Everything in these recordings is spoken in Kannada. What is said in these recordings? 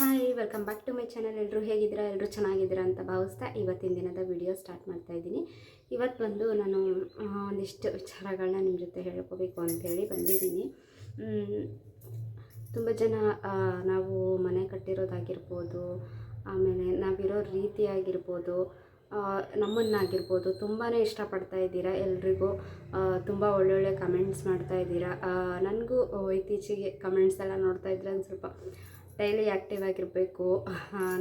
Hi welcome back to my channel ಎಲ್ಲರೂ ಹೇಗಿದ್ದೀರಾ? ಎಲ್ಲರೂ ಚೆನ್ನಾಗಿದ್ದೀರಾ ಅಂತ ಭಾವಿಸ್ತಾ ಇವತ್ತಿನ ದಿನದ ವಿಡಿಯೋ ಸ್ಟಾರ್ಟ್ ಮಾಡ್ತಾ ಇದ್ದೀನಿ. ಇವತ್ತು ಬಂದು ನಾನು ಒಂದಿಷ್ಟು ವಿಚಾರಗಳನ್ನ ನಿಮ್ಮ ಜೊತೆ ಹೇಳ್ಕೋಬೇಕು ಅಂಥೇಳಿ ಬಂದಿದ್ದೀನಿ. ತುಂಬ ಜನ ನಾವು ಮನೆ ಕಟ್ಟಿರೋದಾಗಿರ್ಬೋದು ಆಮೇಲೆ ನಾವಿರೋ ರೀತಿ ಆ, ನಮ್ಮನ್ನಾಗಿರ್ಬೋದು ತುಂಬಾ ಇಷ್ಟಪಡ್ತಾ ಇದ್ದೀರಾ? ಎಲ್ರಿಗೂ ತುಂಬ ಒಳ್ಳೊಳ್ಳೆ ಕಮೆಂಟ್ಸ್ ಮಾಡ್ತಾ ಇದ್ದೀರಾ? ನನಗೂ ಇತ್ತೀಚೆಗೆ ಕಮೆಂಟ್ಸ್ ಎಲ್ಲ ನೋಡ್ತಾ ಇದ್ರೆ ಒಂದು ಸ್ವಲ್ಪ ಡೈಲಿ ಆ್ಯಕ್ಟಿವ್ ಆಗಿರಬೇಕು.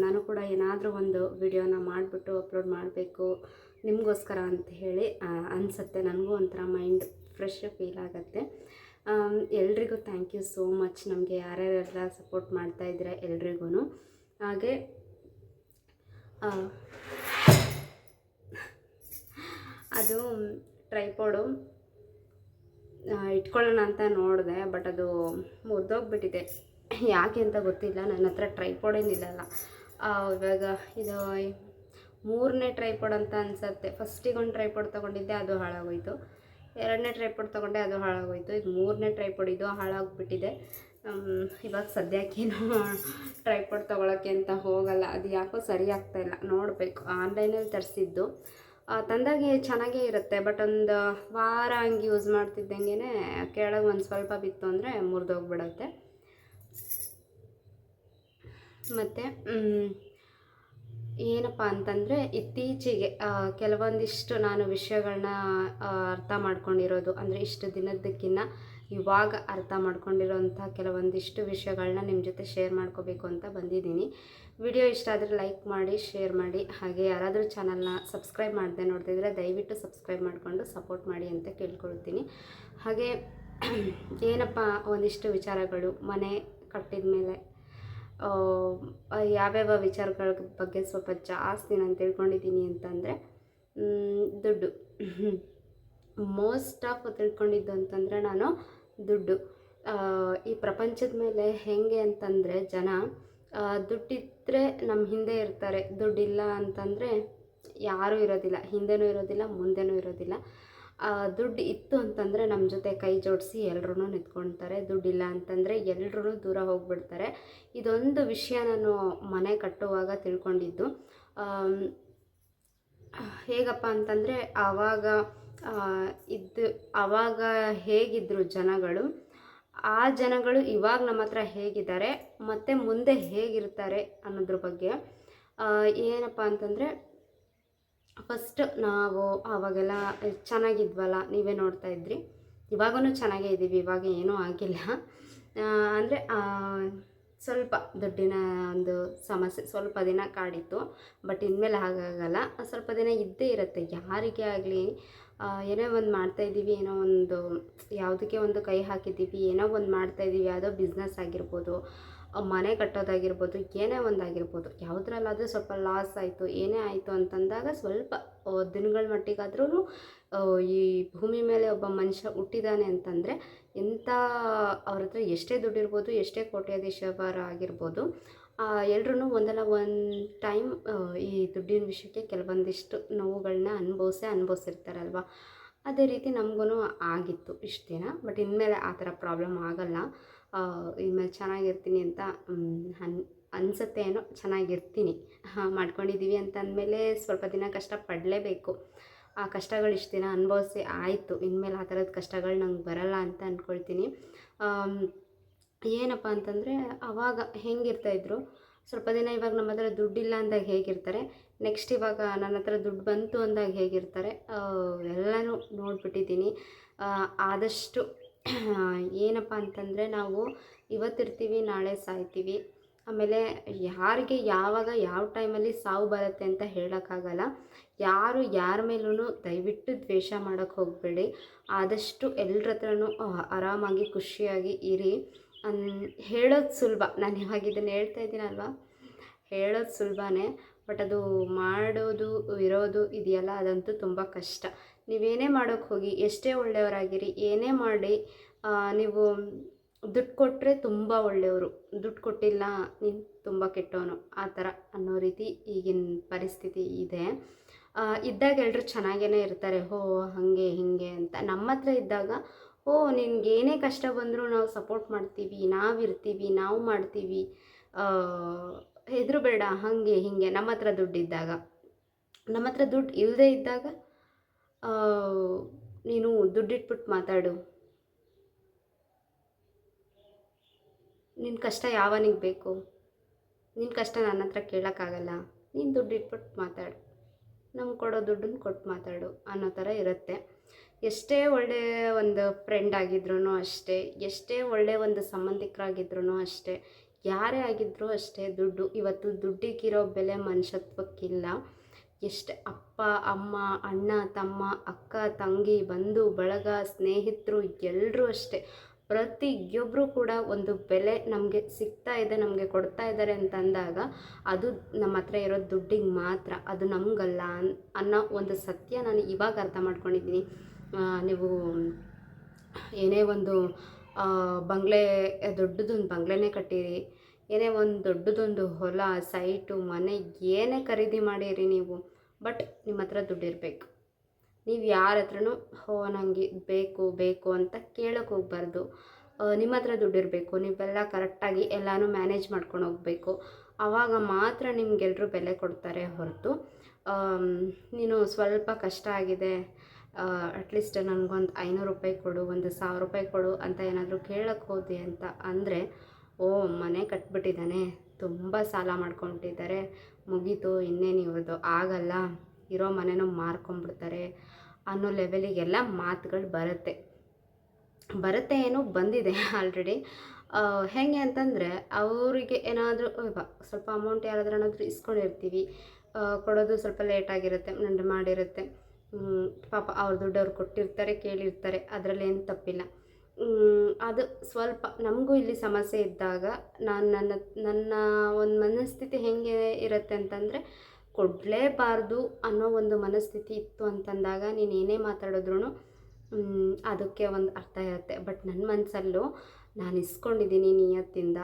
ನಾನು ಕೂಡ ಏನಾದರೂ ಒಂದು ವಿಡಿಯೋನ ಮಾಡಿಬಿಟ್ಟು ಅಪ್ಲೋಡ್ ಮಾಡಬೇಕು. ನಿಮಗೋಸ್ಕರ ಅಂತ ಹೇಳಿ ಅನಿಸುತ್ತೆ. ನನಗೂ ಒಂಥರ ಮೈಂಡ್ ಫ್ರೆಶ್ ಫೀಲ್ ಆಗುತ್ತೆ. ಎಲ್ರಿಗೂ ಥ್ಯಾಂಕ್ ಯು ಸೋ ಮಚ್. ನಮಗೆ ಯಾರ್ಯಾರೆಲ್ಲ ಸಪೋರ್ಟ್ ಮಾಡ್ತಾ ಇದ್ದೀರಾ ಎಲ್ರಿಗೂ ಹಾಗೆ ಅದು ಟ್ರೈಪೋಡು ಇಟ್ಕೊಳ್ಳೋಣ ಅಂತ ನೋಡಿದೆ, ಬಟ್ ಅದು ಮುರಿದೋಗ್ಬಿಟ್ಟಿದೆ. ಯಾಕೆ ಅಂತ ಗೊತ್ತಿಲ್ಲ, ನನ್ನ ಹತ್ರ ಟ್ರೈಪೋಡ್ ಏನಿಲ್ಲಲ್ಲ. ಇವಾಗ ಇದು ಮೂರನೇ ಟ್ರೈಪೋಡ್ ಅಂತ ಅನ್ಸತ್ತೆ. ಫಸ್ಟಿಗೆ ಒಂದು ಟ್ರೈಪೋಡ್ ತೊಗೊಂಡಿದ್ದೆ, ಅದು ಹಾಳಾಗೋಯಿತು. ಎರಡನೇ ಟ್ರೈಪೋಡ್ ತೊಗೊಂಡೆ, ಅದು ಹಾಳಾಗೋಯಿತು. ಇದು ಮೂರನೇ ಟ್ರೈಪೋಡ್ ಇದು ಹಾಳಾಗ್ಬಿಟ್ಟಿದೆ. ಇವಾಗ ಸದ್ಯಕ್ಕೇನು ಟ್ರೈಪೋಡ್ ತೊಗೊಳಕ್ಕೆ ಅಂತ ಹೋಗಲ್ಲ. ಅದು ಯಾಕೋ ಸರಿ ಆಗ್ತಾ ಇಲ್ಲ. ನೋಡಬೇಕು. ಆನ್ಲೈನಲ್ಲಿ ತರಿಸಿದ್ದು. ತಂದಾಗೆ ಚೆನ್ನಾಗೇ ಇರುತ್ತೆ ಬಟ್ ಒಂದು ವಾರ ಹಂಗೆ ಯೂಸ್ ಮಾಡ್ತಿದ್ದಂಗೆ ಕೆಳಗೆ ಒಂದು ಸ್ವಲ್ಪ ಬಿತ್ತು ಅಂದರೆ ಮುರಿದೋಗ್ಬಿಡುತ್ತೆ. ಮತ್ತು ಏನಪ್ಪ ಅಂತಂದರೆ ಇತ್ತೀಚೆಗೆ ಕೆಲವೊಂದಿಷ್ಟು ನಾನು ವಿಷಯಗಳನ್ನ ಅರ್ಥ ಮಾಡ್ಕೊಂಡಿರೋದು. ಅಂದರೆ ಇಷ್ಟು ದಿನದಕ್ಕಿಂತ ಇವಾಗ ಅರ್ಥ ಮಾಡ್ಕೊಂಡಿರೋಂಥ ಕೆಲವೊಂದಿಷ್ಟು ವಿಷಯಗಳನ್ನ ನಿಮ್ಮ ಜೊತೆ ಶೇರ್ ಮಾಡ್ಕೋಬೇಕು ಅಂತ ಬಂದಿದ್ದೀನಿ. ವಿಡಿಯೋ ಇಷ್ಟ ಆದರೆ ಲೈಕ್ ಮಾಡಿ, ಶೇರ್ ಮಾಡಿ. ಹಾಗೆ ಯಾರಾದರೂ ಚಾನಲ್ನ ಸಬ್ಸ್ಕ್ರೈಬ್ ಮಾಡದೆ ನೋಡ್ತಿದ್ರೆ ದಯವಿಟ್ಟು ಸಬ್ಸ್ಕ್ರೈಬ್ ಮಾಡಿಕೊಂಡು ಸಪೋರ್ಟ್ ಮಾಡಿ ಅಂತ ಕೇಳ್ಕೊಳ್ತೀನಿ. ಹಾಗೆ, ಏನಪ್ಪ, ಒಂದಿಷ್ಟು ವಿಚಾರಗಳು. ಮನೆ ಕಟ್ಟಿದ ಮೇಲೆ ಯಾವ್ಯಾವ ವಿಚಾರಗಳ ಬಗ್ಗೆ ಸ್ವಲ್ಪ ಜಾಸ್ತಿ ನಾನು ತಿಳ್ಕೊಂಡಿದ್ದೀನಿ ಅಂತಂದರೆ ದುಡ್ಡು. ಮೋಸ್ಟ್ ಆಫ್ ತಿಳ್ಕೊಂಡಿದ್ದು ಅಂತಂದರೆ ನಾನು ದುಡ್ಡು. ಈ ಪ್ರಪಂಚದ ಮೇಲೆ ಹೇಗೆ ಅಂತಂದರೆ ಜನ ದುಡ್ಡಿದ್ದರೆ ನಮ್ಮ ಹಿಂದೆ ಇರ್ತಾರೆ. ದುಡ್ಡಿಲ್ಲ ಅಂತಂದರೆ ಯಾರೂ ಇರೋದಿಲ್ಲ. ಹಿಂದೆನೂ ಇರೋದಿಲ್ಲ, ಮುಂದೆನೂ ಇರೋದಿಲ್ಲ. ದುಡ್ಡು ಇತ್ತು ಅಂತಂದರೆ ನಮ್ಮ ಜೊತೆ ಕೈ ಜೋಡಿಸಿ ಎಲ್ಲರೂ ನಿಂತ್ಕೊಳ್ತಾರೆ ದುಡ್ಡಿಲ್ಲ ಅಂತಂದರೆ ಎಲ್ಲರೂ ದೂರ ಹೋಗ್ಬಿಡ್ತಾರೆ. ಇದೊಂದು ವಿಷಯ ನಾನು ಮನೆ ಕಟ್ಟುವಾಗ ತಿಳ್ಕೊಂಡಿದ್ದು. ಹೇಗಪ್ಪ ಅಂತಂದರೆ ಆವಾಗ ಇದ್ದು ಆವಾಗ ಹೇಗಿದ್ದರು ಜನಗಳು, ಆ ಜನಗಳು ಇವಾಗ ನಮ್ಮ ಹತ್ರ ಹೇಗಿದ್ದಾರೆ, ಮತ್ತು ಮುಂದೆ ಹೇಗಿರ್ತಾರೆ ಅನ್ನೋದ್ರ ಬಗ್ಗೆ ಏನಪ್ಪ ಅಂತಂದರೆ ಫಸ್ಟ್ ನಾವು ಆವಾಗೆಲ್ಲ ಚೆನ್ನಾಗಿದ್ವಲ್ಲ, ನೀವೇ ನೋಡ್ತಾ ಇದ್ರಿ. ಇವಾಗೂ ಚೆನ್ನಾಗೇ ಇದ್ದೀವಿ ಇವಾಗ ಏನೂ ಆಗಿಲ್ಲ. ಅಂದರೆ ಸ್ವಲ್ಪ ದುಡ್ಡಿನ ಒಂದು ಸಮಸ್ಯೆ, ಸ್ವಲ್ಪ ದಿನ ಕಾಡಿತ್ತು, ಬಟ್ ಇನ್ಮೇಲೆ ಹಾಗಾಗಲ್ಲ. ಸ್ವಲ್ಪ ದಿನ ಇದ್ದೇ ಇರುತ್ತೆ, ಯಾರಿಗೆ ಆಗಲಿ ಏನೋ ಒಂದು ಮಾಡ್ತಾಯಿದ್ದೀವಿ ಏನೋ ಒಂದು, ಯಾವುದಕ್ಕೆ ಒಂದು ಕೈ ಹಾಕಿದ್ದೀವಿ, ಏನೋ ಒಂದು ಮಾಡ್ತಾಯಿದ್ದೀವಿ ಯಾವುದೋ ಬಿಸ್ನೆಸ್ ಆಗಿರ್ಬೋದು. ಮನೆ ಕಟ್ಟೋದಾಗಿರ್ಬೋದು, ಏನೇ ಒಂದು ಆಗಿರ್ಬೋದು ಯಾವುದ್ರಲ್ಲಾದರೂ ಸ್ವಲ್ಪ ಲಾಸ್ ಆಯಿತು, ಏನೇ ಆಯಿತು ಅಂತಂದಾಗ ಸ್ವಲ್ಪ ದಿನಗಳ ಮಟ್ಟಿಗಾದ್ರೂ ಈ ಭೂಮಿ ಮೇಲೆ ಒಬ್ಬ ಮನುಷ್ಯ ಹುಟ್ಟಿದ್ದಾನೆ ಅಂತಂದರೆ ಎಂಥ ಅವ್ರ ಹತ್ರ ಎಷ್ಟೇ ದುಡ್ಡಿರ್ಬೋದು, ಎಷ್ಟೇ ಕೋಟ್ಯಾಧೀಶವರ ಆಗಿರ್ಬೋದು ಎಲ್ಲರೂ ಒಂದಲ್ಲ ಒಂದು ಟೈಮ್ ಈ ದುಡ್ಡಿನ ವಿಷಯಕ್ಕೆ ಕೆಲವೊಂದಿಷ್ಟು ನೋವುಗಳನ್ನ ಅನುಭವಿಸೇ ಅನುಭವಿಸಿರ್ತಾರಲ್ವ? ಅದೇ ರೀತಿ ನಮಗೂ ಆಗಿತ್ತು ಇಷ್ಟು ದಿನ, ಬಟ್ ಇನ್ಮೇಲೆ ಆ ಥರ ಪ್ರಾಬ್ಲಮ್ ಆಗಲ್ಲ. ಇನ್ಮೇಲೆ ಚೆನ್ನಾಗಿರ್ತೀನಿ ಅಂತ ಅನ್, ಅನಿಸುತ್ತೆ ಏನೋ, ಚೆನ್ನಾಗಿರ್ತೀನಿ. ಮಾಡ್ಕೊಂಡಿದ್ದೀವಿ ಅಂತ ಅಂದಮೇಲೆ ಸ್ವಲ್ಪ ದಿನ ಕಷ್ಟ ಪಡಲೇಬೇಕು. ಆ ಕಷ್ಟಗಳು ಇಷ್ಟು ದಿನ ಅನುಭವಿಸಿ ಆಯಿತು. ಇನ್ಮೇಲೆ ಆ ಥರದ ಕಷ್ಟಗಳು ನಂಗೆ ಬರಲ್ಲ ಅಂತ ಅಂದ್ಕೊಳ್ತೀನಿ ಏನಪ್ಪ ಅಂತಂದರೆ, ಅವಾಗ ಹೆಂಗಿರ್ತಾಯಿದ್ರು ಸ್ವಲ್ಪ ದಿನ ಇವಾಗ ನಮ್ಮ ಹತ್ರ ದುಡ್ಡಿಲ್ಲ ಅಂದಾಗ ಹೇಗಿರ್ತಾರೆ, ನೆಕ್ಸ್ಟ್ ಇವಾಗ ನನ್ನ ಹತ್ರ ದುಡ್ಡು ಬಂತು ಅಂದಾಗ ಹೇಗಿರ್ತಾರೆ ಎಲ್ಲನೂ ನೋಡ್ಬಿಟ್ಟಿದ್ದೀನಿ. ಆದಷ್ಟು ಏನಪ್ಪ ಅಂತಂದರೆ ನಾವು ಇವತ್ತಿರ್ತೀವಿ, ನಾಳೆ ಸಾಯ್ತೀವಿ. ಆಮೇಲೆ ಯಾರಿಗೆ ಯಾವಾಗ ಯಾವ ಟೈಮಲ್ಲಿ ಸಾವು ಬರುತ್ತೆ ಅಂತ ಹೇಳೋಕ್ಕಾಗಲ್ಲ. ಯಾರು ಯಾರ ಮೇಲೂ ದಯವಿಟ್ಟು ದ್ವೇಷ ಮಾಡೋಕ್ಕೆ ಹೋಗಬೇಡಿ. ಆದಷ್ಟು ಎಲ್ಲರ ಹತ್ರನೂ ಆರಾಮಾಗಿ ಖುಷಿಯಾಗಿ ಇರಿ. ಅನ್, ಹೇಳೋದು ಸುಲಭ. ನಾನು ಇವಾಗ ಇದನ್ನು ಹೇಳ್ತಾ ಇದ್ದೀನಲ್ವಾ ಹೇಳೋದು ಸುಲಭನೇ. ಬಟ್ ಅದು ಮಾಡೋದು, ಇರೋದು, ಇದೆಯಲ್ಲ, ಅದಂತೂ ತುಂಬ ಕಷ್ಟ. ನೀವೇನೇ ಮಾಡೋಕ್ಕೆ ಹೋಗಿ, ಎಷ್ಟೇ ಒಳ್ಳೆಯವರಾಗಿರಿ, ಏನೇ ಮಾಡಿ ನೀವು ದುಡ್ಡು ಕೊಟ್ಟರೆ ತುಂಬ ಒಳ್ಳೆಯವರು. ದುಡ್ಡು ಕೊಟ್ಟಿಲ್ಲ, ನೀನು ತುಂಬ ಕೆಟ್ಟವನು. ಆ ಥರ ಅನ್ನೋ ರೀತಿ ಈಗಿನ ಪರಿಸ್ಥಿತಿ ಇದೆ. ಇದ್ದಾಗ ಎಲ್ಲರೂ ಚೆನ್ನಾಗೇ ಇರ್ತಾರೆ. ಹೋ, ಹಾಗೆ, ಹೀಗೆ ಅಂತ. ನಮ್ಮ ಹತ್ರ ಇದ್ದಾಗ ಓ ನಿನ್ಗೆ ಏನೇ ಕಷ್ಟ ಬಂದರೂ ನಾವು ಸಪೋರ್ಟ್ ಮಾಡ್ತೀವಿ, ನಾವಿರ್ತೀವಿ, ನಾವು ಮಾಡ್ತೀವಿ. ಹೆದರು ಬೇಡ ಹಾಗೆ, ಹೀಗೆ. ನಮ್ಮ ಹತ್ರ ದುಡ್ಡಿದ್ದಾಗ ನಮ್ಮ ಹತ್ರ ದುಡ್ಡು ಇಲ್ಲದೇ ಇದ್ದಾಗ ನೀನು ದುಡ್ಡಿಟ್ಬಿಟ್ಟು ಮಾತಾಡು. ನಿನ್ನ ಕಷ್ಟ ಯಾವನಿಗೆ ಬೇಕು? ನಿನ್ನ ಕಷ್ಟ ನನ್ನ ಹತ್ರ ಕೇಳೋಕ್ಕಾಗಲ್ಲ. ನೀನು ದುಡ್ಡು ಇಟ್ಬಿಟ್ಟು ಮಾತಾಡು. ನಮ್ಗೆ ಕೊಡೋ ದುಡ್ಡನ್ನ ಕೊಟ್ಟು ಮಾತಾಡು ಅನ್ನೋ ಥರ ಇರುತ್ತೆ. ಎಷ್ಟೇ ಒಳ್ಳೆಯ ಒಂದು ಫ್ರೆಂಡ್ ಆಗಿದ್ರೂ ಅಷ್ಟೇ, ಎಷ್ಟೇ ಒಳ್ಳೆಯ ಒಂದು ಸಂಬಂಧಿಕರಾಗಿದ್ರೂ ಅಷ್ಟೇ, ಯಾರೇ ಆಗಿದ್ರೂ ಅಷ್ಟೇ ದುಡ್ಡು, ಇವತ್ತು ದುಡ್ಡಿಗಿರೋ ಬೆಲೆ ಮನುಷ್ಯತ್ವಕ್ಕಿಲ್ಲ. ಎಷ್ಟೇ ಅಪ್ಪ, ಅಮ್ಮ, ಅಣ್ಣ, ತಮ್ಮ, ಅಕ್ಕ, ತಂಗಿ, ಬಂಧು, ಬಳಗ, ಸ್ನೇಹಿತರು ಎಲ್ಲರೂ ಅಷ್ಟೇ. ಪ್ರತಿಯೊಬ್ಬರು ಕೂಡ ಒಂದು ಬೆಲೆ ನಮಗೆ ಸಿಗ್ತಾ ಇದೆ, ನಮಗೆ ಕೊಡ್ತಾ ಇದ್ದಾರೆ ಅಂತ ಅಂದಾಗ ಅದು ನಮ್ಮ ಹತ್ರ ಇರೋ ದುಡ್ಡಿಗೆ ಮಾತ್ರ, ಅದು ನಮಗಲ್ಲ ಅನ್, ಅನ್ನೋ ಒಂದು ಸತ್ಯ ನಾನು ಇವಾಗ ಅರ್ಥ ಮಾಡ್ಕೊಂಡಿದ್ದೀನಿ. ನೀವು ಏನೇ ಒಂದು ಬಂಗ್ಲೆ, ದೊಡ್ಡದೊಂದು ಬಂಗ್ಲೆನೇ ಕಟ್ಟಿರಿ ಏನೇ ಒಂದು ದೊಡ್ಡದೊಂದು ಹೊಲ ಸೈಟು ಮನೆ ಏನೇ ಖರೀದಿ ಮಾಡಿರಿ ನೀವು ಬಟ್ ನಿಮ್ಮ ಹತ್ರ ದುಡ್ಡಿರಬೇಕು ನೀವು ಯಾರ ಹತ್ರನೂ, ಹೋ ನನಗೆ ಬೇಕು ಬೇಕು ಅಂತ ಕೇಳೋಕೆ ಹೋಗ್ಬಾರ್ದು. ನಿಮ್ಮ ಹತ್ರ ದುಡ್ಡಿರಬೇಕು ನೀವೆಲ್ಲ ಕರೆಕ್ಟಾಗಿ ಎಲ್ಲನೂ ಮ್ಯಾನೇಜ್ ಮಾಡ್ಕೊಂಡು ಹೋಗಬೇಕು. ಆವಾಗ ಮಾತ್ರ ನಿಮ್ಗೆಲ್ಲರೂ ಬೆಲೆ ಕೊಡ್ತಾರೆ ಹೊರತು. ನೀನು ಸ್ವಲ್ಪ ಕಷ್ಟ ಆಗಿದೆ. ಅಟ್ಲೀಸ್ಟ್ ನನಗೊಂದು ಐನೂರು ರೂಪಾಯಿ ಕೊಡು, ಒಂದು ಸಾವಿರ ರೂಪಾಯಿ ಕೊಡು ಅಂತ ಏನಾದರೂ ಕೇಳಕ್ಕೆ ಹೋದೆ ಅಂತ ಅಂದರೆ ಓ, ಮನೆ ಕಟ್ಬಿಟ್ಟಿದ್ದಾನೆ. ತುಂಬ ಸಾಲ ಮಾಡ್ಕೊಂಡಿದ್ದಾರೆ ಮುಗೀತು, ಇನ್ನೇನು ಇವ್ರದ್ದು ಆಗಲ್ಲ. ಇರೋ ಮನೆನೂ ಮಾರ್ಕೊಂಬಿಡ್ತಾರೆ ಅನ್ನೋ ಲೆವೆಲಿಗೆಲ್ಲ ಮಾತುಗಳು ಬರುತ್ತೆ. ಬರುತ್ತೆ ಏನೋ ಬಂದಿದೆ ಆಲ್ರೆಡಿ ಹೇಗೆ ಅಂತಂದರೆ ಅವರಿಗೆ ಏನಾದರೂ ಸ್ವಲ್ಪ ಅಮೌಂಟ್ ಯಾರಾದರೂ ಏನಾದರೂ ಇಸ್ಕೊಂಡಿರ್ತೀವಿ. ಕೊಡೋದು ಸ್ವಲ್ಪ ಲೇಟಾಗಿರುತ್ತೆ ಮಾಡಿರುತ್ತೆ. ಪಾಪ ಅವ್ರ ದುಡ್ಡು ಅವ್ರು ಕೊಟ್ಟಿರ್ತಾರೆ, ಕೇಳಿರ್ತಾರೆ. ಅದರಲ್ಲಿ ಏನು ತಪ್ಪಿಲ್ಲ. ಅದು ಸ್ವಲ್ಪ ನಮಗೂ ಇಲ್ಲಿ ಸಮಸ್ಯೆ ಇದ್ದಾಗ ನಾನು ನನ್ನ ನನ್ನ ಒಂದು ಮನಸ್ಥಿತಿ ಹೇಗೆ ಇರುತ್ತೆ ಅಂತಂದರೆ ಕೊಡಲೇಬಾರ್ದು ಅನ್ನೋ ಒಂದು ಮನಸ್ಥಿತಿ ಇತ್ತು ಅಂತಂದಾಗ ನೀನು ಏನೇ ಮಾತಾಡಿದ್ರು ಅದಕ್ಕೆ ಒಂದು ಅರ್ಥ ಇರುತ್ತೆ. ಬಟ್ ನನ್ನ ಮನಸ್ಸಲ್ಲೂ ನಾನು ಇಸ್ಕೊಂಡಿದ್ದೀನಿ ನಿಯತ್ತಿಂದ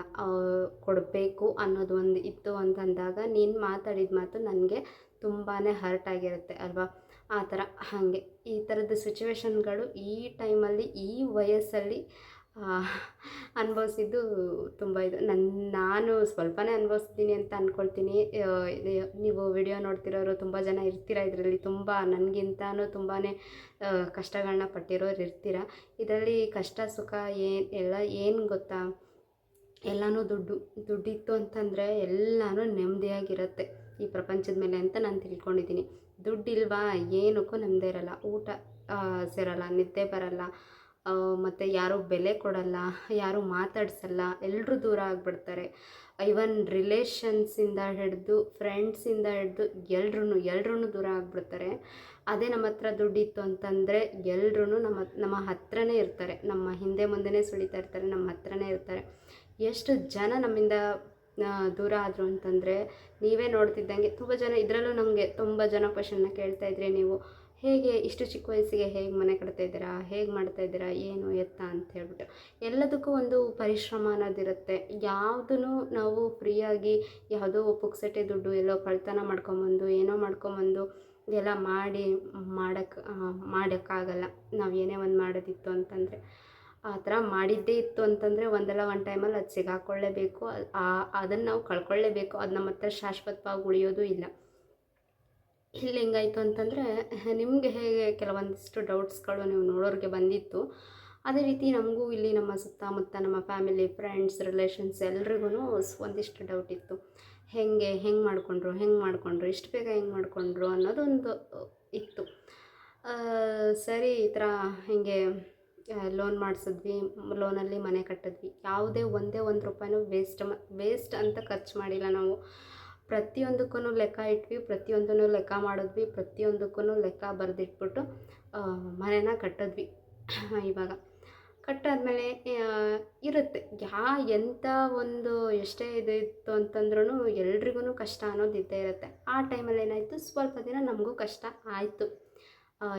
ಕೊಡಬೇಕು ಅನ್ನೋದು ಒಂದು ಇತ್ತು ಅಂತಂದಾಗ ನೀನು ಮಾತಾಡಿದ ಮಾತು ನನಗೆ ತುಂಬಾ ಹರ್ಟ್ ಆಗಿರುತ್ತೆ ಅಲ್ವಾ? ಆ ಥರ, ಹಾಗೆ. ಈ ಥರದ ಸಿಚುವೇಶನ್ಗಳು ಈ ಟೈಮಲ್ಲಿ ಈ ವಯಸ್ಸಲ್ಲಿ ಅನುಭವಿಸಿದ್ದು ತುಂಬ ಇದು. ನನ್ನ ನಾನು ಸ್ವಲ್ಪನೇ ಅನುಭವಿಸ್ತೀನಿ ಅಂತ ಅಂದ್ಕೊಳ್ತೀನಿ ನೀವು ವಿಡಿಯೋ ನೋಡ್ತಿರೋರು ತುಂಬ ಜನ ಇರ್ತೀರ ಇದರಲ್ಲಿ. ತುಂಬ, ನನಗಿಂತನೂ ತುಂಬಾ ಕಷ್ಟಗಳನ್ನ ಪಟ್ಟಿರೋರು ಇರ್ತೀರ? ಇದರಲ್ಲಿ ಕಷ್ಟ, ಸುಖ, ಏನು, ಎಲ್ಲ ಏನು ಗೊತ್ತಾ? ಎಲ್ಲನೂ ದುಡ್ಡು, ದುಡ್ಡಿತ್ತು ಅಂತಂದರೆ ಎಲ್ಲನೂ ನೆಮ್ಮದಿಯಾಗಿರುತ್ತೆ. ಈ ಪ್ರಪಂಚದ ಮೇಲೆ ಅಂತ ನಾನು ತಿಳ್ಕೊಂಡಿದ್ದೀನಿ. ದುಡ್ಡಿಲ್ವಾ? ಏನಕ್ಕೂ ನೆಮ್ಮದಿ ಇರಲ್ಲ. ಊಟ ಸೇರಲ್ಲ, ನಿದ್ದೆ ಬರಲ್ಲ. ಮತ್ತು ಯಾರೂ ಬೆಲೆ ಕೊಡಲ್ಲ, ಯಾರೂ ಮಾತಾಡ್ಸಲ್ಲ. ಎಲ್ಲರೂ ದೂರ ಆಗಿಬಿಡ್ತಾರೆ. ಇವನ್ ರಿಲೇಷನ್ಸಿಂದ ಹಿಡಿದು, ಫ್ರೆಂಡ್ಸಿಂದ ಹಿಡಿದು ಎಲ್ರೂ ಎಲ್ರೂ ದೂರ ಆಗಿಬಿಡ್ತಾರೆ. ಅದೇ ನಮ್ಮ ಹತ್ರ ದುಡ್ಡಿತ್ತು ಅಂತಂದರೆ ಎಲ್ರೂ ನಮ್ಮ ನಮ್ಮ ಹತ್ರನೇ ಇರ್ತಾರೆ. ನಮ್ಮ ಹಿಂದೆ ಮುಂದೆನೇ ಸುಳಿತಾ ಇರ್ತಾರೆ, ನಮ್ಮ ಹತ್ರನೇ ಇರ್ತಾರೆ. ಎಷ್ಟು ಜನ ನಮ್ಮಿಂದ ದೂರ ಆದರು ಅಂತಂದರೆ ನೀವೇ ನೋಡ್ತಿದ್ದಂಗೆ ತುಂಬ ಜನ, ಇದರಲ್ಲೂ ನಮಗೆ ತುಂಬ ಜನ ಕ್ವಶನ್ನ ಕೇಳ್ತಾ ಇದ್ರಿ ನೀವು, ಹೇಗೆ ಇಷ್ಟು ಚಿಕ್ಕ ವಯಸ್ಸಿಗೆ ಹೇಗೆ ಮನೆ ಕಟ್ತಾ ಇದ್ದೀರಾ, ಹೇಗೆ ಮಾಡ್ತಾ ಇದ್ದೀರಾ, ಏನು ಎತ್ತ ಅಂತ ಹೇಳ್ಬಿಟ್ಟು. ಎಲ್ಲದಕ್ಕೂ ಒಂದು ಪರಿಶ್ರಮ ಅನ್ನೋದಿರುತ್ತೆ. ಯಾವುದೂ ನಾವು ಫ್ರೀಯಾಗಿ ಯಾವುದೋ ಪುಕ್ಸಟೆ ದುಡ್ಡು ಎಲ್ಲೋ ಕಳ್ತನ ಮಾಡ್ಕೊಂಬಂದು, ಏನೋ ಮಾಡ್ಕೊಂಬಂದು ಎಲ್ಲ ಮಾಡಿ ಮಾಡೋಕ್ಕೆ ಮಾಡೋಕ್ಕಾಗಲ್ಲ. ನಾವು ಏನೇ ಒಂದು ಮಾಡೋದಿತ್ತು ಅಂತಂದರೆ. ಆ ಥರ ಮಾಡಿದ್ದೇ ಇತ್ತು ಅಂತಂದರೆ ಒಂದಲ್ಲ ಒಂದು ಟೈಮಲ್ಲಿ ಅದು ಸಿಗಾಕೊಳ್ಳೇಬೇಕು. ಅದನ್ನು ನಾವು ಕಳ್ಕೊಳ್ಳೇಬೇಕು. ಅದು ನಮ್ಮ ಹತ್ರ ಶಾಶ್ವತವಾಗಿ ಉಳಿಯೋದು ಇಲ್ಲ. ಇಲ್ಲಿ ಹೆಂಗಾಯಿತು ಅಂತಂದರೆ, ನಿಮಗೆ ಹೇಗೆ ಕೆಲವೊಂದಿಷ್ಟು ಡೌಟ್ಸ್ಗಳು ನೀವು ನೋಡೋರಿಗೆ ಬಂದಿತ್ತು. ಅದೇ ರೀತಿ ನಮಗೂ ಇಲ್ಲಿ ನಮ್ಮ ಸುತ್ತಮುತ್ತ ನಮ್ಮ ಫ್ಯಾಮಿಲಿ ಫ್ರೆಂಡ್ಸ್ ರಿಲೇಷನ್ಸ್ ಎಲ್ರಿಗೂ ಒಂದಿಷ್ಟು ಡೌಟ್ ಇತ್ತು. ಹೆಂಗೆ ಹೆಂಗೆ ಮಾಡಿಕೊಂಡ್ರು ಹೆಂಗೆ ಮಾಡಿಕೊಂಡ್ರು, ಇಷ್ಟು ಬೇಗ ಹೆಂಗೆ ಮಾಡಿಕೊಂಡ್ರು ಅನ್ನೋದೊಂದು ಇತ್ತು. ಸರಿ ಈ ಥರ ಹಿಂಗೆ ಲೋನ್ ಮಾಡಿಸಿದ್ವಿ ಲೋನಲ್ಲಿ ಮನೆ ಕಟ್ಟಿದ್ವಿ. ಯಾವುದೇ ಒಂದೇ ಒಂದು ರೂಪಾಯಿನೂ ವೇಸ್ಟ್ ವೇಸ್ಟ್ ಅಂತ ಖರ್ಚು ಮಾಡಿಲ್ಲ ನಾವು. ಪ್ರತಿಯೊಂದಕ್ಕೂ ಲೆಕ್ಕ ಇಟ್ವಿ ಪ್ರತಿಯೊಂದನ್ನು ಲೆಕ್ಕ ಮಾಡಿದ್ವಿ ಪ್ರತಿಯೊಂದಕ್ಕೂ ಲೆಕ್ಕ ಬರೆದಿಟ್ಬಿಟ್ಟು ಮನೆನ ಕಟ್ಟಿದ್ವಿ ಇವಾಗ. ಕಟ್ಟಾದಮೇಲೆ ಇರುತ್ತೆ. ಯಾ ಎಂಥ ಒಂದು ಎಷ್ಟೇ ಇದು ಅಂತಂದ್ರೂ ಎಲ್ರಿಗೂ ಕಷ್ಟ ಅನ್ನೋದು ಇದ್ದೇ ಇರುತ್ತೆ. ಆ ಟೈಮಲ್ಲಿ ಏನಾಯಿತು ಸ್ವಲ್ಪ ದಿನ ನಮಗೂ ಕಷ್ಟ ಆಯಿತು.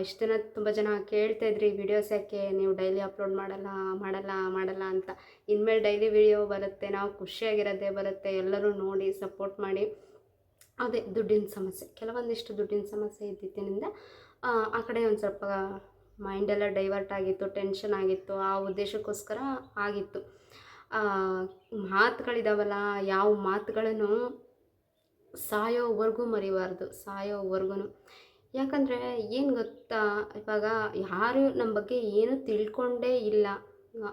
ಇಷ್ಟು ದಿನ ತುಂಬ ಜನ ಕೇಳ್ತಾ ಇದ್ರಿ ವಿಡಿಯೋಸ್ ಯಾಕೆ? ನೀವು ಡೈಲಿ ಅಪ್ಲೋಡ್ ಮಾಡಲ್ಲ ಮಾಡಲ್ಲ ಮಾಡಲ್ಲ ಅಂತ. ಇನ್ಮೇಲೆ ಡೈಲಿ ವಿಡಿಯೋ ಬರುತ್ತೆ, ನಾವು ಖುಷಿಯಾಗಿರೋದೇ ಬರುತ್ತೆ. ಎಲ್ಲರೂ ನೋಡಿ ಸಪೋರ್ಟ್ ಮಾಡಿ. ಅದೇ ದುಡ್ಡಿನ ಸಮಸ್ಯೆ. ಕೆಲವೊಂದಿಷ್ಟು ದುಡ್ಡಿನ ಸಮಸ್ಯೆ ಇದ್ದಿದ್ದರಿಂದ ಆ ಕಡೆ ಒಂದು ಸ್ವಲ್ಪ ಮೈಂಡೆಲ್ಲ ಡೈವರ್ಟ್ ಆಗಿತ್ತು ಟೆನ್ಷನ್ ಆಗಿತ್ತು, ಆ ಉದ್ದೇಶಕ್ಕೋಸ್ಕರ ಆಗಿತ್ತು. ಮಾತುಗಳಿದಾವಲ್ಲ, ಯಾವ ಮಾತುಗಳನ್ನು ಸಾಯೋವರೆಗೂ ಮರಿಬಾರ್ದು ಸಾಯೋವರೆಗೂ ಯಾಕಂದರೆ ಏನು ಗೊತ್ತಾ? ಇವಾಗ ಯಾರು ನಮ್ಮ ಬಗ್ಗೆ ಏನು ತಿಳ್ಕೊಂಡೇ ಇಲ್ಲ.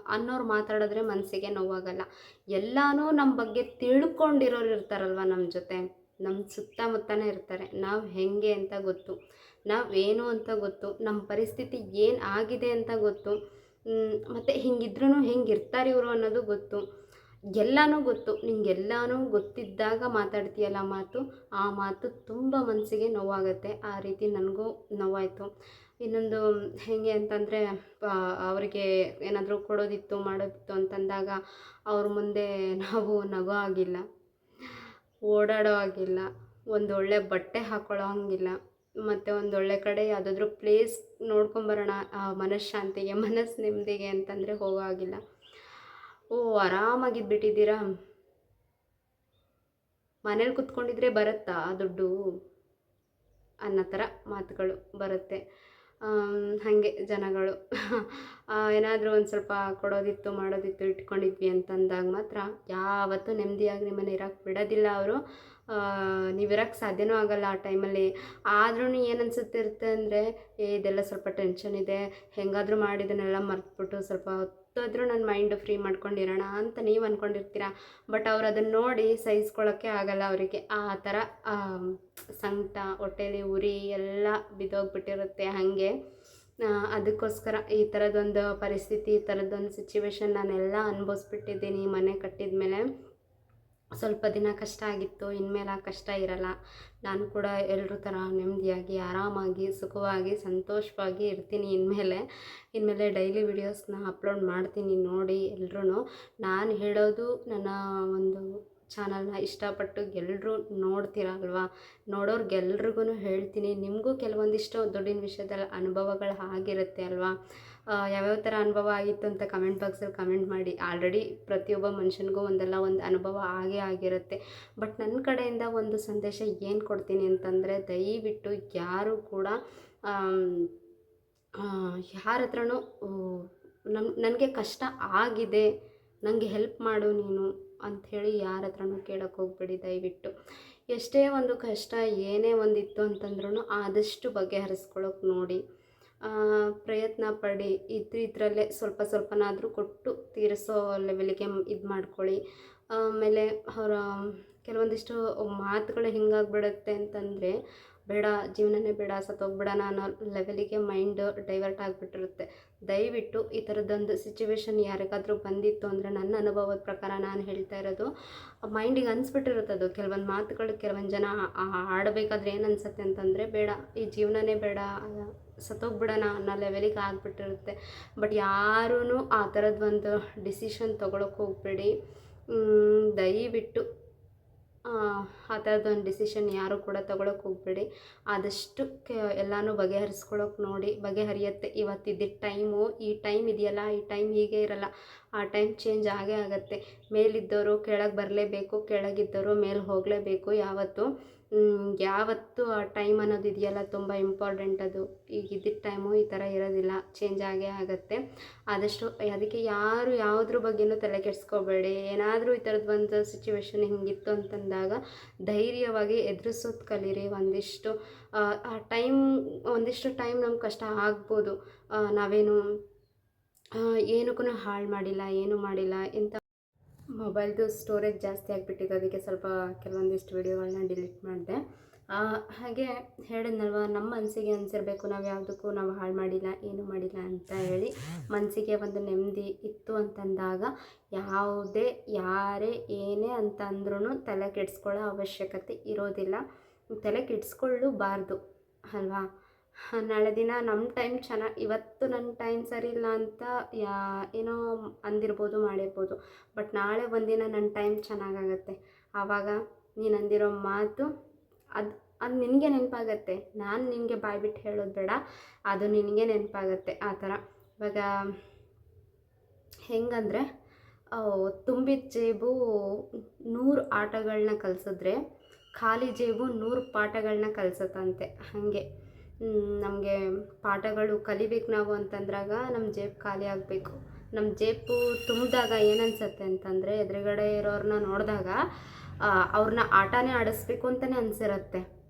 ಅನ್ನೋರು ಮಾತಾಡಿದ್ರೆ ಮನಸ್ಸಿಗೆ ನೋವಾಗಲ್ಲ. ಎಲ್ಲನೂ ನಮ್ಮ ಬಗ್ಗೆ ತಿಳ್ಕೊಂಡಿರೋರು ಇರ್ತಾರಲ್ವ ನಮ್ಮ ಜೊತೆ? ನಮ್ಮ ಸುತ್ತಮುತ್ತನೇ ಇರ್ತಾರೆ. ನಾವು ಹೇಗೆ ಅಂತ ಗೊತ್ತು. ನಾವೇನು ಅಂತ ಗೊತ್ತು. ನಮ್ಮ ಪರಿಸ್ಥಿತಿ ಏನು ಆಗಿದೆ ಅಂತ ಗೊತ್ತು. ಮತ್ತು ಹಿಂಗಿದ್ರೂ ಹೆಂಗೆ ಇರ್ತಾರೆ ಇವರು ಅನ್ನೋದು ಗೊತ್ತು. ಎಲ್ಲನೂ ಗೊತ್ತು, ನಿಂಗೆಲ್ಲನೂ ಗೊತ್ತಿದ್ದಾಗ ಮಾತಾಡ್ತೀಯಲ್ಲ ಮಾತು, ಆ ಮಾತು ತುಂಬ ಮನಸ್ಸಿಗೆ ನೋವಾಗುತ್ತೆ, ಆ ರೀತಿ ನನಗೂ ನೋವಾಯಿತು. ಇನ್ನೊಂದು ಹೇಗೆ ಅಂತಂದರೆ ಅವರಿಗೆ ಏನಾದರೂ ಕೊಡೋದಿತ್ತು, ಮಾಡೋದಿತ್ತು ಅಂತಂದಾಗ ಅವ್ರ ಮುಂದೆ ನಾವು ನಗೋ ಆಗಿಲ್ಲ ಓಡಾಡೋ ಆಗಿಲ್ಲ ಒಂದು ಒಳ್ಳೆ ಬಟ್ಟೆ ಹಾಕ್ಕೊಳ್ಳೋ ಹಂಗಿಲ್ಲ, ಮತ್ತು ಒಳ್ಳೆ ಕಡೆ ಯಾವುದಾದ್ರೂ ಪ್ಲೇಸ್ ನೋಡ್ಕೊಂಬರೋಣ ಮನಃಶಾಂತಿಗೆ ಮನಸ್ಸು ನೆಮ್ಮದಿಗೆ ಅಂತಂದರೆ ಹೋಗೋ ಆಗಿಲ್ಲ ಓ, ಆರಾಮಾಗಿದ್ಬಿಟ್ಟಿದ್ದೀರಾ? ಮನೇಲಿ ಕುತ್ಕೊಂಡಿದ್ರೆ ಬರುತ್ತಾ ದುಡ್ಡು? ಅನ್ನೋ ಥರ ಮಾತುಗಳು ಬರುತ್ತೆ. ಹಾಗೆ ಜನಗಳು. ಏನಾದರೂ ಒಂದು ಸ್ವಲ್ಪ ಕೊಡೋದಿತ್ತು, ಮಾಡೋದಿತ್ತು, ಇಟ್ಕೊಂಡಿದ್ವಿ ಅಂತಂದಾಗ ಮಾತ್ರ ಯಾವತ್ತೂ ನೆಮ್ಮದಿಯಾಗಿ ನಿಮ್ಮನ್ನು ಇರೋಕ್ಕೆ ಬಿಡೋದಿಲ್ಲ ಅವರು. ನೀವಿರೋಕ್ಕೆ ಸಾಧ್ಯವೂ ಆಗೋಲ್ಲ ಆ ಟೈಮಲ್ಲಿ. ಆದ್ರೂ ಏನು ಅನಿಸುತ್ತಿರುತ್ತೆ ಅಂದರೆ ಇದೆಲ್ಲ ಸ್ವಲ್ಪ ಟೆನ್ಷನ್ ಇದೆ, ಹೇಗಾದ್ರೂ ಮಾಡಿ, ಇದನ್ನೆಲ್ಲ ಮರ್ತ್ಬಿಟ್ಟು ಸ್ವಲ್ಪ ಹೊತ್ತಾದರೂ ನನ್ನ ಮೈಂಡ್ ಫ್ರೀ ಮಾಡ್ಕೊಂಡಿರೋಣ ಅಂತ ನೀವು ಅಂದ್ಕೊಂಡಿರ್ತೀರ ಬಟ್ ಅವ್ರು ಅದನ್ನು ನೋಡಿ ಸಹಿಸ್ಕೊಳ್ಳೋಕ್ಕೆ ಆಗಲ್ಲ ಅವರಿಗೆ. ಆ ಥರ ಸಂಕಟ, ಹೊಟ್ಟೆಲಿ ಉರಿ ಎಲ್ಲ ಬಿದ್ದೋಗ್ಬಿಟ್ಟಿರುತ್ತೆ ಹಾಗೆ. ಅದಕ್ಕೋಸ್ಕರ ಈ ಥರದೊಂದು ಪರಿಸ್ಥಿತಿ, ಈ ಥರದ್ದೊಂದು ಸಿಚುವೇಶನ್ ನಾನೆಲ್ಲ ಅನುಭವಿಸ್ಬಿಟ್ಟಿದ್ದೀನಿ ಮನೆ ಕಟ್ಟಿದ ಮೇಲೆ ಸ್ವಲ್ಪ ದಿನ ಕಷ್ಟ ಆಗಿತ್ತು, ಇನ್ಮೇಲೆ ಕಷ್ಟ ಇರಲ್ಲ. ನಾನು ಕೂಡ ಎಲ್ಲರೂ ಥರ ನೆಮ್ಮದಿಯಾಗಿ, ಆರಾಮಾಗಿ, ಸುಖವಾಗಿ, ಸಂತೋಷವಾಗಿ ಇರ್ತೀನಿ ಇನ್ಮೇಲೆ. ಇನ್ಮೇಲೆ ಡೈಲಿ ವಿಡಿಯೋಸ್ನ ಅಪ್ಲೋಡ್ ಮಾಡ್ತೀನಿ ನೋಡಿ ಎಲ್ಲರೂ ನಾನು ಹೇಳೋದು ನನ್ನ ಒಂದು ಚಾನಲ್ನ ಇಷ್ಟಪಟ್ಟು ಎಲ್ಲರೂ ನೋಡ್ತೀರಲ್ವಾ? ನೋಡೋರ್ಗೆಲ್ರಿಗೂ ಹೇಳ್ತೀನಿ. ನಿಮಗೂ ಕೆಲವೊಂದಿಷ್ಟು ದುಡ್ಡಿನ ವಿಷಯದಲ್ಲಿ ಅನುಭವಗಳು ಆಗಿರುತ್ತೆ ಅಲ್ವಾ? ಯಾವ್ಯಾವ ಥರ ಅನುಭವ ಆಗಿತ್ತು ಅಂತ ಕಮೆಂಟ್ ಬಾಕ್ಸಲ್ಲಿ ಕಮೆಂಟ್ ಮಾಡಿ. ಆಲ್ರೆಡಿ ಪ್ರತಿಯೊಬ್ಬ ಮನುಷ್ಯನಿಗೂ ಒಂದಲ್ಲ ಒಂದು ಅನುಭವ ಆಗೇ ಆಗಿರುತ್ತೆ. ಬಟ್ ನನ್ನ ಕಡೆಯಿಂದ ಒಂದು ಸಂದೇಶ ಏನು ಕೊಡ್ತೀನಿ ಅಂತಂದರೆ, ದಯವಿಟ್ಟು ಯಾರು ಕೂಡ ಯಾರ ಹತ್ರನೂ ನಮ್ಮ ನನಗೆ ಕಷ್ಟ ಆಗಿದೆ ನನಗೆ ಹೆಲ್ಪ್ ಮಾಡು ನೀನು ಅಂಥೇಳಿ ಯಾರ ಹತ್ರನೂ ಕೇಳೋಕ್ಕೆ ಹೋಗ್ಬೇಡಿ ದಯವಿಟ್ಟು. ಎಷ್ಟೇ ಒಂದು ಕಷ್ಟ ಏನೇ ಒಂದಿತ್ತು ಅಂತಂದ್ರೂ ಆದಷ್ಟು ಬಗೆಹರಿಸ್ಕೊಳ್ಳೋಕೆ ನೋಡಿ. ಪ್ರಯತ್ನ ಪಡಿ. ಇದ್ರ, ಇದರಲ್ಲೇ ಸ್ವಲ್ಪ ಸ್ವಲ್ಪನಾದರೂ ಕೊಟ್ಟು ತೀರಿಸೋ ಲೆವೆಲಿಗೆ ಇದು ಮಾಡ್ಕೊಳ್ಳಿ. ಆಮೇಲೆ ಅವರ, ಕೆಲವೊಂದಿಷ್ಟು ಮಾತುಗಳು ಹಿಂಗಾಗ್ಬಿಡುತ್ತೆ ಅಂತಂದರೆ, ಬೇಡ, ಜೀವನನೇ ಬೇಡ, ಸತ್ತೋಗ್ಬಿಡೋಣ ಅನ್ನೋ ಲೆವೆಲಿಗೆ ಮೈಂಡ್ ಡೈವರ್ಟ್ ಆಗಿಬಿಟ್ಟಿರುತ್ತೆ. ದಯವಿಟ್ಟು ಈ ಥರದ್ದೊಂದು ಸಿಚುವೇಶನ್ ಯಾರಿಗಾದರೂ ಬಂದಿತ್ತು ಅಂದರೆ ನನ್ನ ಅನುಭವದ ಪ್ರಕಾರ ನಾನು ಹೇಳ್ತಾ ಇರೋದು ಮೈಂಡಿಗೆ ಅನಿಸ್ಬಿಟ್ಟಿರುತ್ತೆ ಅದು. ಕೆಲವೊಂದು ಮಾತುಗಳು ಕೆಲವೊಂದು ಜನ ಆಡಬೇಕಾದ್ರೆ ಏನು ಅನ್ಸುತ್ತೆ ಅಂತಂದರೆ, ಬೇಡ, ಈ ಜೀವನನೇ ಬೇಡ, ಸತ್ತೋಗ್ಬಿಡೋಣ ಅನ್ನೋ ಲೆವೆಲಿಗೆ ಆಗಿಬಿಟ್ಟಿರುತ್ತೆ. ಬಟ್ ಯಾರೂ ಆ ಥರದ್ದು ಒಂದು ಡಿಸಿಷನ್ ತೊಗೊಳಕ್ಕೆ ಹೋಗ್ಬೇಡಿ ದಯವಿಟ್ಟು ಆ ಥರದ್ದೊಂದು ಡಿಸಿಷನ್ ಯಾರು ಕೂಡ ತಗೊಳಕ್ಕೆ ಹೋಗ್ಬೇಡಿ. ಆದಷ್ಟು ಕೆ, ಎಲ್ಲನೂ ಬಗೆಹರಿಸ್ಕೊಳಕ್ಕೆ ನೋಡಿ, ಬಗೆಹರಿಯುತ್ತೆ. ಇವತ್ತಿದ್ದ ಟೈಮು ಈ ಟೈಮ್ ಇದೆಯಲ್ಲ, ಈ ಟೈಮ್ ಹೀಗೆ ಇರಲ್ಲ. ಆ ಟೈಮ್ ಚೇಂಜ್ ಆಗೇ ಆಗುತ್ತೆ. ಮೇಲಿದ್ದವರು ಕೆಳಗೆ ಬರಲೇಬೇಕು ಕೆಳಗಿದ್ದವರು ಮೇಲೆ ಹೋಗಲೇಬೇಕು. ಯಾವತ್ತು? ಯಾವತ್ತು ಆ ಟೈಮ್ ಅನ್ನೋದು ಇದೆಯಲ್ಲ, ತುಂಬ ಇಂಪಾರ್ಟೆಂಟ್ ಅದು. ಈಗ ಇದ್ದಿದ್ದ ಟೈಮು ಈ ಥರ ಇರೋದಿಲ್ಲ, ಚೇಂಜ್ ಆಗೇ ಆಗುತ್ತೆ. ಆದಷ್ಟು ಅದಕ್ಕೆ ಯಾರು ಯಾವುದ್ರ ಬಗ್ಗೆಯೂ ತಲೆ ಕೆಡಿಸ್ಕೋಬೇಡಿ. ಏನಾದರೂ ಈ ಥರದ್ದು ಒಂದು ಸಿಚುವೇಶನ್ ಹಿಂಗಿತ್ತು ಅಂತಂದಾಗ ಧೈರ್ಯವಾಗಿ ಎದುರಿಸೋದು ಕಲೀರಿ. ಒಂದಿಷ್ಟು, ಆ ಟೈಮ್, ಒಂದಿಷ್ಟು ಟೈಮ್ ನಮ್ಗೆ ಕಷ್ಟ ಆಗ್ಬೋದು. ನಾವೇನು ಏನಕ್ಕೂ ಹಾಳು ಮಾಡಿಲ್ಲ, ಏನೂ ಮಾಡಿಲ್ಲ ಎಂಥ ಮೊಬೈಲ್ದು ಸ್ಟೋರೇಜ್ ಜಾಸ್ತಿ ಆಗಿಬಿಟ್ಟಿದೆ. ಅದಕ್ಕೆ ಸ್ವಲ್ಪ ಕೆಲವೊಂದಿಷ್ಟು ವಿಡಿಯೋಗಳನ್ನ ಡಿಲೀಟ್ ಮಾಡಿದೆ. ಹಾಗೆ ಹೇಳಿದ್ನಲ್ವ, ನಮ್ಮ ಮನಸ್ಸಿಗೆ ಅನಿಸಿರ್ಬೇಕು, ನಾವು ಯಾವುದಕ್ಕೂ ನಾವು ಹಾಳು ಮಾಡಿಲ್ಲ, ಏನು ಮಾಡಿಲ್ಲ ಅಂತ ಹೇಳಿ ಮನಸ್ಸಿಗೆ ಒಂದು ನೆಮ್ಮದಿ ಇತ್ತು ಅಂತಂದಾಗ ಯಾವುದೇ, ಯಾರೇ, ಏನೇ ಅಂತ ಅಂದ್ರೂ ತಲೆ ಕೆಡಿಸ್ಕೊಳ್ಳೋ ಅವಶ್ಯಕತೆ ಇರೋದಿಲ್ಲ. ತಲೆ ಕೆಡಿಸ್ಕೊಳ್ಳಬಾರ್ದು, ಅಲ್ವಾ? ನಾಳೆ ದಿನ ನಮ್ಮ ಟೈಮ್ ಚೆನ್ನಾಗಿ, ಇವತ್ತು ನನ್ನ ಟೈಮ್ ಸರಿ ಇಲ್ಲ ಅಂತ ಯಾ, ಏನೋ ಅಂದಿರ್ಬೋದು, ಮಾಡಿರ್ಬೋದು. ಬಟ್ ನಾಳೆ ಒಂದಿನ ನನ್ನ ಟೈಮ್ ಚೆನ್ನಾಗಾಗತ್ತೆ. ಆವಾಗ ನೀನು ಅಂದಿರೋ ಮಾತು ಅದು ಅದು ನಿನಗೆ ನೆನಪಾಗತ್ತೆ. ನಾನು ನಿನಗೆ ಬಾಯ್ಬಿಟ್ಟು ಹೇಳೋದು ಬೇಡ. ಅದು ನಿನಗೆ ನೆನಪಾಗತ್ತೆ. ಆ ಥರ. ಇವಾಗ ಹೆಂಗಂದರೆ ತುಂಬಿದ ಜೇಬು ನೂರು ಆಟಗಳನ್ನ ಕಲಿಸಿದ್ರೆ, ಖಾಲಿ ಜೇಬು ನೂರು ಪಾಠಗಳನ್ನ ಕಲಿಸುತ್ತಂತೆ. ಹಾಗೆ. ನಮಗೆ ಪಾಠಗಳು ಕಲಿಬೇಕು ನಾವು ಅಂತಂದ್ರಾಗ ನಮ್ಮ ಜೇಬು ಖಾಲಿ ಆಗಬೇಕು. ನಮ್ಮ ಜೇಬು ತುಂಬಿದಾಗ ಏನನ್ಸತ್ತೆ ಅಂತಂದರೆ ಎದುರುಗಡೆ ಇರೋರನ್ನ ನೋಡಿದಾಗ ಅವ್ರನ್ನ ಆಟನೇ ಆಡಿಸ್ಬೇಕು ಅಂತಲೇ ಅನಿಸಿರುತ್ತೆ.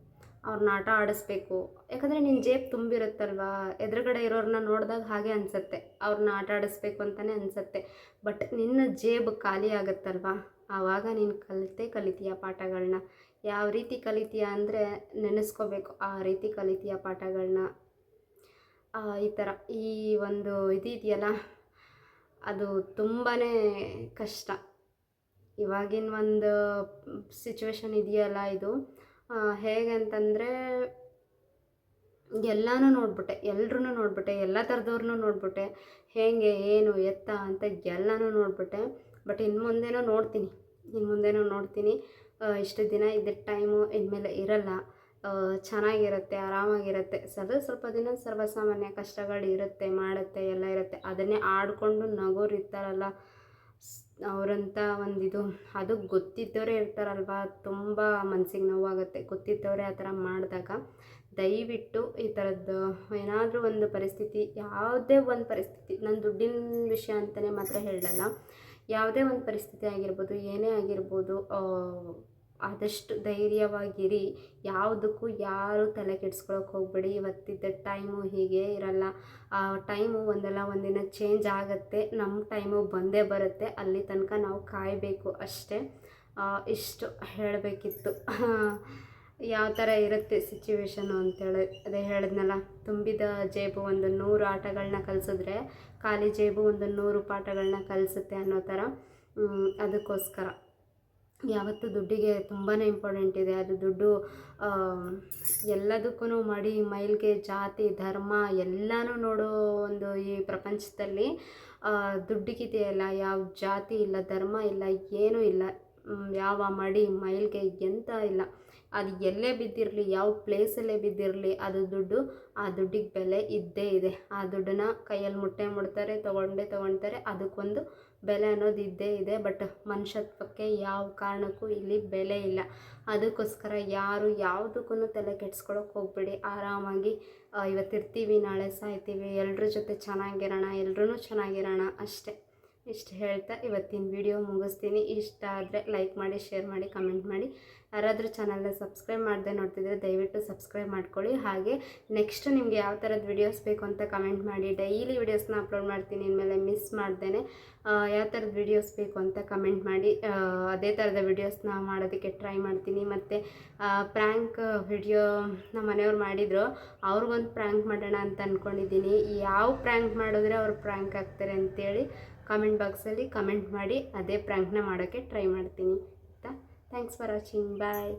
ಅವ್ರನ್ನ ಆಟ ಆಡಿಸ್ಬೇಕು. ಯಾಕಂದರೆ ನಿನ್ನ ಜೇಬು ತುಂಬಿರುತ್ತಲ್ವಾ? ಎದುರುಗಡೆ ಇರೋರನ್ನ ನೋಡಿದಾಗ ಹಾಗೆ ಅನಿಸುತ್ತೆ. ಅವ್ರನ್ನ ಆಟ ಆಡಿಸ್ಬೇಕು ಅಂತಲೇ ಅನಿಸುತ್ತೆ. ಬಟ್ ನಿನ್ನ ಜೇಬು ಖಾಲಿ ಆಗುತ್ತಲ್ವಾ? ಆವಾಗ ನೀನು ಕಲಿತೇ ಕಲಿತೀಯ ಪಾಠಗಳನ್ನ ಯಾವ ರೀತಿ ಕಲಿತೀಯ ಅಂದರೆ ನೆನೆಸ್ಕೋಬೇಕು ಆ ರೀತಿ ಕಲಿತೀಯ ಪಾಠಗಳನ್ನ ಈ ಥರ ಈ ಒಂದು ಇದು ಇದೆಯಲ್ಲ, ಅದು ತುಂಬಾ ಕಷ್ಟ. ಇವಾಗಿನ ಒಂದು ಸಿಚುವೇಶನ್ ಇದೆಯಲ್ಲ ಇದು. ಹೇಗೆ ಅಂತಂದರೆ ಎಲ್ಲನೂ ನೋಡ್ಬಿಟ್ಟೆ ಎಲ್ಲರೂ ನೋಡ್ಬಿಟ್ಟೆ, ಎಲ್ಲ ಥರದವ್ರನ್ನೂ ನೋಡ್ಬಿಟ್ಟೆ. ಹೇಗೆ, ಏನು, ಎತ್ತ ಅಂತ ಎಲ್ಲನೂ ನೋಡ್ಬಿಟ್ಟೆ. ಬಟ್ ಇನ್ನು ಮುಂದೆನೂ ನೋಡ್ತೀನಿ ಇನ್ನು ಮುಂದೆನೂ ನೋಡ್ತೀನಿ. ಇಷ್ಟು ದಿನ ಇದ್ದ ಟೈಮು ಇನ್ಮೇಲೆ ಇರಲ್ಲ. ಚೆನ್ನಾಗಿರುತ್ತೆ, ಆರಾಮಾಗಿರುತ್ತೆ. ಸ್ವಲ್ಪ ಸ್ವಲ್ಪ ದಿನ ಸರ್ವಸಾಮಾನ್ಯ ಕಷ್ಟಗಳು ಇರುತ್ತೆ, ಮಾಡುತ್ತೆ, ಎಲ್ಲ ಇರುತ್ತೆ. ಅದನ್ನೇ ಆಡಿಕೊಂಡು ನಗೋರು ಇರ್ತಾರಲ್ಲ ಅವರಂಥ ಒಂದಿದು. ಅದು ಗೊತ್ತಿದ್ದವರೇ ಇರ್ತಾರಲ್ವ? ತುಂಬ ಮನಸ್ಸಿಗೆ ನೋವಾಗುತ್ತೆ. ಗೊತ್ತಿದ್ದವರೇ ಆ ಥರ ಮಾಡಿದಾಗ ದಯವಿಟ್ಟು ಈ ಥರದ್ದು ಏನಾದರೂ ಒಂದು ಪರಿಸ್ಥಿತಿ, ಯಾವುದೇ ಒಂದು ಪರಿಸ್ಥಿತಿ ನನ್ನ ದುಡ್ಡಿನ ವಿಷಯ ಅಂತಲೇ ಮಾತ್ರ ಹೇಳಲ್ಲ. ಯಾವುದೇ ಒಂದು ಪರಿಸ್ಥಿತಿ ಆಗಿರ್ಬೋದು, ಏನೇ ಆಗಿರ್ಬೋದು ಆದಷ್ಟು ಧೈರ್ಯವಾಗಿರಿ. ಯಾವುದಕ್ಕೂ ಯಾರು ತಲೆ ಕೆಡ್ಸ್ಕೊಳಕ್ಕೆ ಹೋಗಬೇಡಿ. ಇವತ್ತಿದ್ದ ಟೈಮು ಹೀಗೆ ಇರಲ್ಲ. ಆ, ಟೈಮು ಒಂದಲ್ಲ, ಒಂದಿನ ಚೇಂಜ್ ಆಗುತ್ತೆ. ನಮ್ಮ ಟೈಮು ಬಂದೇ ಬರುತ್ತೆ. ಅಲ್ಲಿ ತನಕ ನಾವು ಕಾಯಬೇಕು ಅಷ್ಟೇ. ಇಷ್ಟು ಹೇಳಬೇಕಿತ್ತು. ಯಾವ ಥರ ಇರುತ್ತೆ ಸಿಚುವೇಶನು ಅಂತೇಳಿ ಅದೇ ಹೇಳಿದ್ನಲ್ಲ. ತುಂಬಿದ ಜೇಬು ಒಂದು ನೂರು ಆಟಗಳನ್ನ ಕಲಿಸಿದ್ರೆ ಖಾಲಿ ಜೇಬು ಒಂದು ನೂರು ಪಾಠಗಳನ್ನ ಕಲಿಸುತ್ತೆ ಅನ್ನೋ ಥರ ಅದಕ್ಕೋಸ್ಕರ. ಯಾವತ್ತೂ ದುಡ್ಡಿಗೆ ತುಂಬಾ ಇಂಪಾರ್ಟೆಂಟ್ ಇದೆ. ಅದು ದುಡ್ಡು ಎಲ್ಲದಕ್ಕೂ ಮಡಿ, ಮೈಲ್ಗೆ ಜಾತಿ, ಧರ್ಮ ಎಲ್ಲನೂ ನೋಡೋ ಒಂದು ಈ ಪ್ರಪಂಚದಲ್ಲಿ ದುಡ್ಡಿಗಿದೆಯಲ್ಲ ಯಾವ ಜಾತಿ ಇಲ್ಲ, ಧರ್ಮ ಇಲ್ಲ, ಏನೂ ಇಲ್ಲ. ಯಾವ ಮಡಿ, ಮೈಲ್ಗೆ ಎಂಥ ಇಲ್ಲ. ಅದು ಎಲ್ಲೇ ಬಿದ್ದಿರಲಿ, ಯಾವ ಪ್ಲೇಸಲ್ಲೇ ಬಿದ್ದಿರಲಿ, ಅದು ದುಡ್ಡು, ಆ ದುಡ್ಡಿಗೆ ಬೆಲೆ ಇದ್ದೇ ಇದೆ. ಆ ದುಡ್ಡನ್ನ ಕೈಯಲ್ಲಿ ಮುಟ್ಟೆ ಮುಡ್ತಾರೆ ತೊಗೊಂಡೇ ತೊಗೊಳ್ತಾರೆ ಅದಕ್ಕೊಂದು ಬೆಲೆ ಅನ್ನೋದು ಇದ್ದೇ ಇದೆ. ಬಟ್ ಮನುಷ್ಯತ್ವಕ್ಕೆ ಯಾವ ಕಾರಣಕ್ಕೂ ಇಲ್ಲಿ ಬೆಲೆ ಇಲ್ಲ. ಅದಕ್ಕೋಸ್ಕರ ಯಾರು ಯಾವುದಕ್ಕೂ ತಲೆ ಕೆಡ್ಸ್ಕೊಳಕ್ಕೆ ಹೋಗ್ಬೇಡಿ. ಆರಾಮಾಗಿ ಇವತ್ತಿರ್ತೀವಿ, ನಾಳೆ ಸಾಯ್ತೀವಿ ಎಲ್ಲರ ಜೊತೆ ಚೆನ್ನಾಗಿರೋಣ ಎಲ್ಲರೂ ಚೆನ್ನಾಗಿರೋಣ ಅಷ್ಟೇ. ಇಷ್ಟು ಹೇಳ್ತಾ ಇವತ್ತಿನ ವಿಡಿಯೋ ಮುಗಿಸ್ತೀನಿ. ಇಷ್ಟ ಆದರೆ ಲೈಕ್ ಮಾಡಿ ಶೇರ್ ಮಾಡಿ ಕಮೆಂಟ್ ಮಾಡಿ. ಯಾರಾದರೂ ಚಾನಲ್ನ ಸಬ್ಸ್ಕ್ರೈಬ್ ಮಾಡದೆ ನೋಡ್ತಿದ್ರೆ ದಯವಿಟ್ಟು ಸಬ್ಸ್ಕ್ರೈಬ್ ಮಾಡ್ಕೊಳ್ಳಿ. ಹಾಗೆ ನೆಕ್ಸ್ಟ್ ನಿಮಗೆ ಯಾವ ಥರದ ವಿಡಿಯೋಸ್ ಬೇಕು ಅಂತ ಕಮೆಂಟ್ ಮಾಡಿ. ಡೈಲಿ ವಿಡಿಯೋಸ್ನ ಅಪ್ಲೋಡ್ ಮಾಡ್ತೀನಿ. ಇನ್ಮೇಲೆ ಮಿಸ್ ಮಾಡ್ದೇನೆ. ಯಾವ ಥರದ ವಿಡಿಯೋಸ್ ಬೇಕು ಅಂತ ಕಮೆಂಟ್ ಮಾಡಿ. ಅದೇ ಥರದ ವಿಡಿಯೋಸ್ನ ಮಾಡೋದಕ್ಕೆ ಟ್ರೈ ಮಾಡ್ತೀನಿ. ಮತ್ತು ಪ್ರ್ಯಾಂಕ್ ವಿಡಿಯೋ ನಮ್ಮ ಮನೆಯವ್ರು ಮಾಡಿದರು. ಅವ್ರಿಗೊಂದು ಪ್ರ್ಯಾಂಕ್ ಮಾಡೋಣ ಅಂತ ಅಂದ್ಕೊಂಡಿದ್ದೀನಿ ಯಾವ ಪ್ರ್ಯಾಂಕ್ ಮಾಡಿದ್ರೆ ಅವ್ರು ಪ್ರ್ಯಾಂಕ್ ಆಗ್ತಾರೆ ಅಂತೇಳಿ ಕಾಮೆಂಟ್ ಬಾಕ್ಸಲ್ಲಿ ಕಮೆಂಟ್ ಮಾಡಿ ಅದೇ ಪ್ರ್ಯಾಂಕ್ನ ಮಾಡೋಕ್ಕೆ ಟ್ರೈ ಮಾಡ್ತೀನಿ. ಆಯಿತಾ? Thanks for watching bye